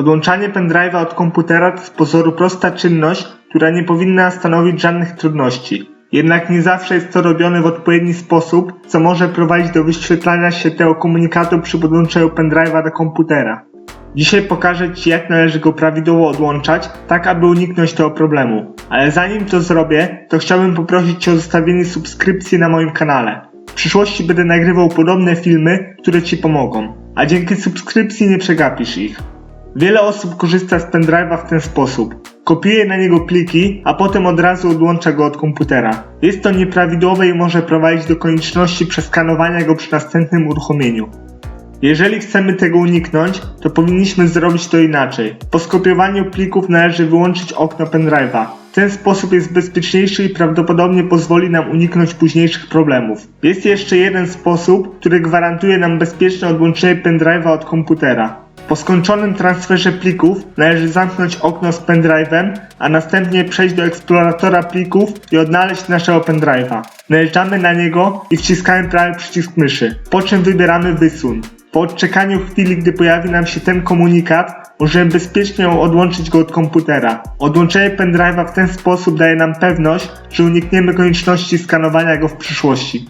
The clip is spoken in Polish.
Odłączanie pendrive'a od komputera to z pozoru prosta czynność, która nie powinna stanowić żadnych trudności. Jednak nie zawsze jest to robione w odpowiedni sposób, co może prowadzić do wyświetlania się tego komunikatu przy podłączeniu pendrive'a do komputera. Dzisiaj pokażę Ci jak należy go prawidłowo odłączać, tak aby uniknąć tego problemu. Ale zanim to zrobię, to chciałbym poprosić Cię o zostawienie subskrypcji na moim kanale. W przyszłości będę nagrywał podobne filmy, które Ci pomogą, a dzięki subskrypcji nie przegapisz ich. Wiele osób korzysta z pendrive'a w ten sposób. Kopiuje na niego pliki, a potem od razu odłącza go od komputera. Jest to nieprawidłowe i może prowadzić do konieczności przeskanowania go przy następnym uruchomieniu. Jeżeli chcemy tego uniknąć, to powinniśmy zrobić to inaczej. Po skopiowaniu plików należy wyłączyć okno pendrive'a. Ten sposób jest bezpieczniejszy i prawdopodobnie pozwoli nam uniknąć późniejszych problemów. Jest jeszcze jeden sposób, który gwarantuje nam bezpieczne odłączenie pendrive'a od komputera. Po skończonym transferze plików należy zamknąć okno z pendrive'em, a następnie przejść do eksploratora plików i odnaleźć naszego pendrive'a. Najeżdżamy na niego i wciskamy prawy przycisk myszy, po czym wybieramy wysuń. Po odczekaniu chwili, gdy pojawi nam się ten komunikat, możemy bezpiecznie odłączyć go od komputera. Odłączenie pendrive'a w ten sposób daje nam pewność, że unikniemy konieczności skanowania go w przyszłości.